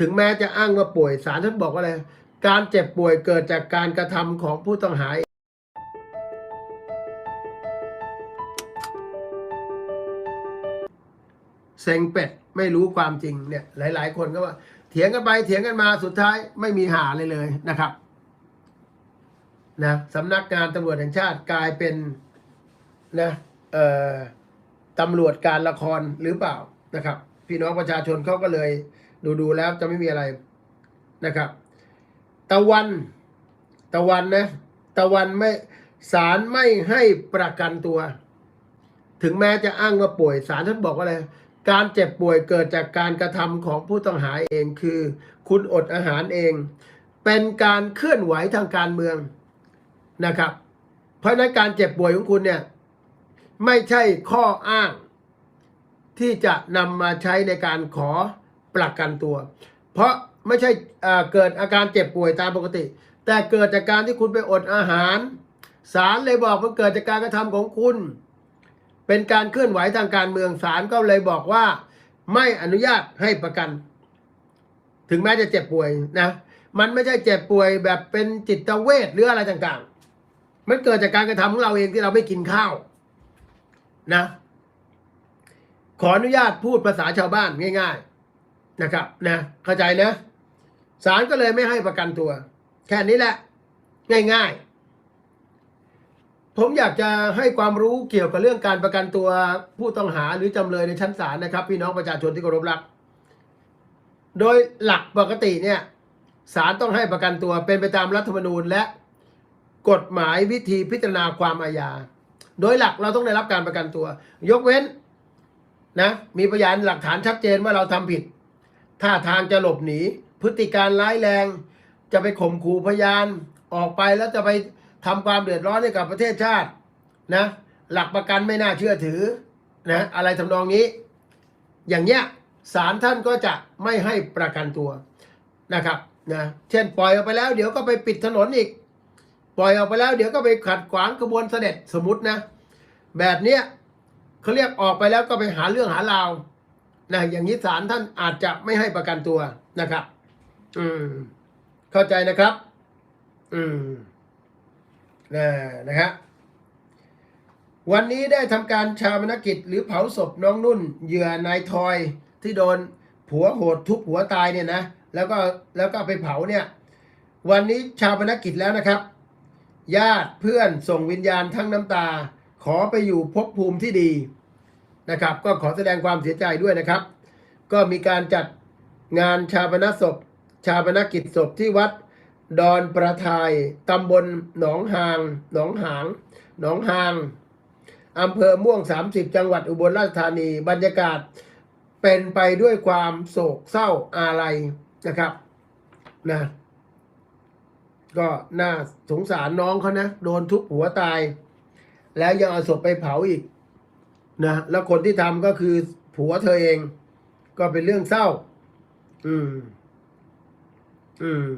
ถึงแม้จะอ้างว่าป่วยศาลท่านบอกว่าอะไรการเจ็บป่วยเกิดจากการกระทำของผู้ต้องหาเซ็งเป็ดไม่รู้ความจริงเนี่ย หลาย ๆ คนก็ว่า เถียงกันไปเถียงกันมาสุดท้ายไม่มีหาเลยเลยนะครับนะสำนักงานตำรวจแห่งชาติกลายเป็นนะเอ่อตำรวจการละครหรือเปล่านะครับ พี่น้องประชาชนเขาก็เลย ดูดูๆแล้วจะไม่มีอะไรนะครับ ตะวัน ตะวันนะ ตะวันไม่ศาลไม่ให้ประกันตัว ถึงแม้จะอ้างว่าป่วยศาลท่านบอกว่าอะไรการเจ็บป่วยเกิดจากการกระทำของผู้ต้องหาเองคือ คุณอดอาหารเอง เป็นการเคลื่อนไหวทางการเมืองนะครับ เพราะฉะนั้นการเจ็บป่วยของคุณเนี่ยไม่ใช่ข้ออ้างที่จะนำมาใช้ในการขอ ประกันตัว เพราะไม่ใช่เกิดอาการเจ็บป่วยตามปกติ แต่เกิดจากการที่คุณไปอดอาหารศาลเลยบอกว่าเกิดจากการกระทำของคุณ เป็นการเคลื่อนไหวทางการเมืองศาลก็เลยบอกว่า ไม่อนุญาตให้ประกัน ถึงแม้จะเจ็บป่วยนะมันไม่ใช่เจ็บป่วยแบบเป็นจิตเวชหรืออะไรต่างๆ มันเกิดจากการกระทำของเราเองที่เราไม่กินข้าวนะ ขออนุญาตพูดภาษาชาวบ้านง่าย ๆ นะครับนะเข้าใจนะศาลก็เลยไม่ให้ประกันตัว แค่นี้แหละ ง่ายๆ ผมอยากจะให้ความรู้เกี่ยวกับเรื่องการประกันตัวผู้ต้องหาหรือจำเลยในชั้นศาลนะครับ พี่น้องประชาชนที่เคารพรัก โดยหลักปกติเนี่ยศาลต้องให้ประกันตัวเป็นไปตามรัฐธรรมนูญและกฎหมายวิธีพิจารณาความอาญา โดยหลักเราต้องได้รับการประกันตัว ยกเว้นนะมีพยานหลักฐานชัดเจนว่าเราทำผิด ท่าทางจะหลบหนี พฤติการร้ายแรง จะไปข่มขู่พยาน ออกไปแล้วจะไปทำความเดือดร้อนให้กับประเทศชาตินะ หลักประกันไม่น่าเชื่อถือนะอะไรทำนองนี้ อย่างเงี้ยศาลท่านก็จะไม่ให้ประกันตัวนะครับนะเช่นปล่อยออกไปแล้ว เดี๋ยวก็ไปปิดถนนอีก ปล่อยออกไปแล้วเดี๋ยวก็ไปขัดขวางกระบวนเสด็จสมมตินะ แบบเนี้ยเขาเรียกออกไปแล้วก็ไปหาเรื่องหาราว นะอย่างนี้ศาลท่านอาจจะไม่ให้ประกันตัวนะครับ อืม เข้าใจนะครับ อืมนะนะครับวันนี้ได้ทำการชาปนกิจหรือเผาศพน้องนุ่น เหยื่อนายทอยที่โดนผัวโหดทุบหัวตายเนี่ยนะแล้วก็แล้วก็ไปเผาเนี่ย วันนี้ชาปนกิจแล้วนะครับ ญาติเพื่อนส่งวิญญาณทั้งน้ำตา ขอไปอยู่ภพภูมิที่ดี นะครับ ก็ขอแสดงความเสียใจด้วยนะครับ ก็มีการจัดงานชาปนศพ ชาปนกิจศพที่วัดดอนประทายตำบลหนองหางหนองหางหนองหางอำเภอม่วง 30 จังหวัดอุบลราชธานีบรรยากาศเป็นไปด้วยความโศกเศร้าอาลัยนะครับนะก็น่าสงสารน้องเขานะ โดนทุบหัวตาย แล้วยังเอาศพไปเผาอีก นะแล้วคนที่ทำก็คือผัวเธอเอง ก็เป็นเรื่องเศร้า อืม อืม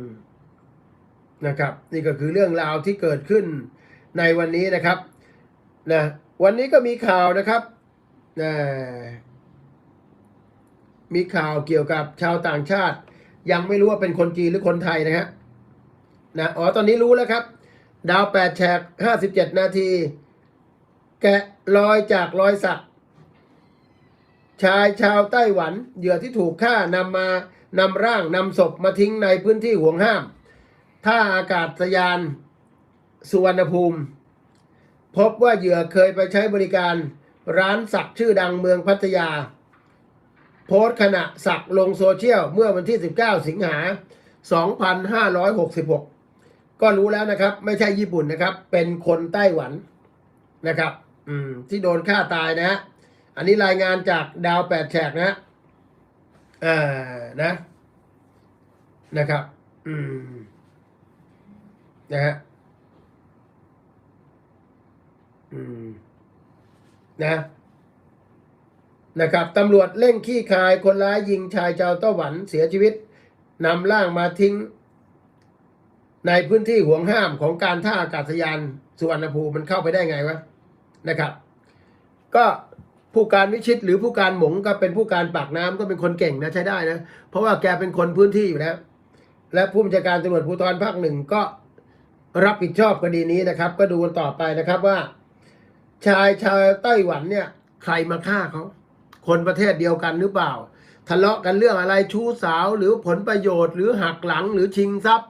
นะครับ นี่ก็คือเรื่องราวที่เกิดขึ้นในวันนี้นะครับนะวันนี้ก็มีข่าวนะครับนะมีข่าวเกี่ยวกับชาวต่างชาติ ยังไม่รู้ว่าเป็นคนจีนหรือคนไทยนะฮะนะอ๋อตอนนี้รู้แล้วครับ ดาวแปดแฉกห้าสิบเจ็ดนาที แกะรอยจากรอยสัก ชายชาวไต้หวันเหยื่อที่ถูกฆ่านำมานำร่างนำศพมาทิ้งในพื้นที่ห่วงห้าม ท่าอากาศยานสุวรรณภูมิ พบว่าเหยื่อเคยไปใช้บริการร้านสักชื่อดังเมืองพัทยา โพสต์ขณะสักลงโซเชียลเมื่อวันที่ 19 สิงหา 2566 ก็รู้แล้วนะครับ ไม่ใช่ญี่ปุ่นนะครับ เป็นคนไต้หวันนะครับ อืม ที่โดนฆ่าตายนะฮะอันนี้รายงานจากดาวแปดแฉกนะฮะอ่านะ นะครับ อืม นะฮะอืม นะ นะครับตำรวจเร่งขี้คายคนร้ายยิงชายชาวไต้หวันเสียชีวิตนำร่างมาทิ้ง ในพื้นที่ห่วงห้ามของการท่าอากาศยานสุวรรณภูมิมันเข้าไปได้ไงวะ นะครับ ก็ผู้การวิชิตหรือผู้การหมงก็เป็นผู้การปากน้ำก็เป็นคนเก่งนะใช้ได้นะ เพราะว่าแกเป็นคนพื้นที่อยู่แล้ว และผู้บัญชาการตำรวจภูธรภาคหนึ่งก็รับผิดชอบคดีนี้นะครับ ก็ดูกันต่อไปนะครับว่า ชายชาวไต้หวันเนี่ย ใครมาฆ่าเขา คนประเทศเดียวกันหรือเปล่า ทะเลาะกันเรื่องอะไรชู้สาวหรือผลประโยชน์หรือหักหลังหรือชิงทรัพย์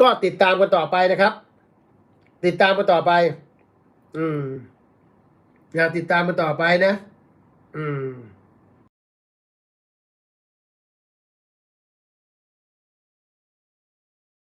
ก็ติดตามกันต่อไปนะครับ ติดตามกันต่อไป อืมอยากติดตามมันต่อไปนะ อืม